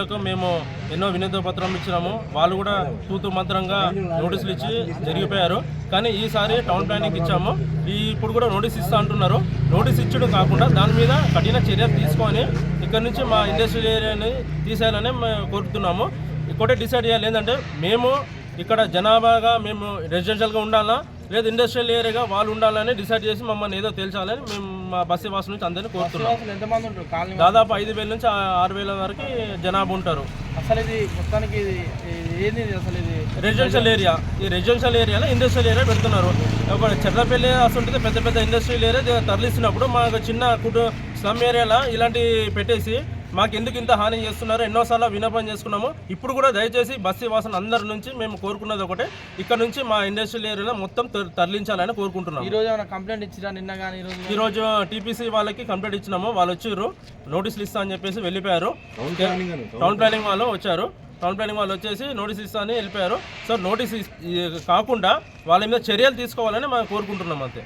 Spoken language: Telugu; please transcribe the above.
మేము ఎన్నో వినతి పత్రం ఇచ్చినాము. వాళ్ళు కూడా తూతు మంత్రంగా నోటీసులు ఇచ్చి జరిగిపోయారు. కానీ ఈసారి టౌన్ ప్లానింగ్ ఇచ్చాము. ఈ ఇప్పుడు కూడా నోటీస్ ఇస్తా అంటున్నారు. నోటీస్ ఇచ్చడం కాకుండా దాని మీద కఠిన చర్యలు తీసుకొని ఇక్కడ నుంచి మా ఇండస్ట్రియల్ ఏరియాని తీసేయాలని మేము కోరుతున్నాము. ఇంకోటి డిసైడ్ చేయాలి ఏంటంటే మేము ఇక్కడ జనాభాగా మేము రెసిడెన్షియల్గా ఉండాలా? లేదా ఇండస్ట్రియల్ ఏరియాగా వాళ్ళు ఉండాలని డిసైడ్ చేసి మమ్మల్ని ఏదో తేల్చాలని మేము మా బస్సు వాసు నుంచి అందరినీ కోరుతున్నాం. అసలు దాదాపు ఐదు వేల నుంచి ఆరు వేల వరకు జనాభా ఉంటారు. అసలు ఇది మొత్తానికి ఏంది అసలు ఇది? రెసిడెన్షియల్ ఏరియా ఈ రెసిడెన్షియల్ ఏరియాలో ఇండస్ట్రియల్ ఏరియా పెడుతున్నారు. ఒక చెర్లపల్లి అసలు పెద్ద పెద్ద ఇండస్ట్రియల్ ఏరియా తరలిస్తున్నప్పుడు మాకు చిన్న కుటు స్లమ్ ఏరియాలో ఇలాంటి పెట్టేసి మాకు ఎందుకు ఇంత హాని చేస్తున్నారు ఎన్నోసార్లు విన్నపం చేసుకున్నాము ఇప్పుడు కూడా దయచేసి బస్సు వాసన అందరి నుంచి మేము కోరుకున్నది ఒకటే. ఇక్కడ నుంచి మా ఇండస్ట్రియల్ ఏరియాలో మొత్తం తర- తరలించాలని కోరుకుంటున్నాము. ఈ రోజు ఏమైనా కంప్లైంట్ ఇచ్చిరా నిన్న కానీ ఈ రోజు ఈ రోజు టీపీసీ వాళ్ళకి కంప్లైంట్ ఇచ్చినాము వాళ్ళు వచ్చారు నోటీసులు ఇస్తా అని చెప్పేసి వెళ్ళిపోయారు. టౌన్ ప్లానింగ్ వాళ్ళు వచ్చారు. టౌన్ ప్లానింగ్ వాళ్ళు వచ్చేసి నోటీస్ ఇస్తా అని వెళ్ళిపోయారు. సో నోటీస్ కాకుండా వాళ్ళ మీద చర్యలు తీసుకోవాలని మనం కోరుకుంటున్నాం అంతే.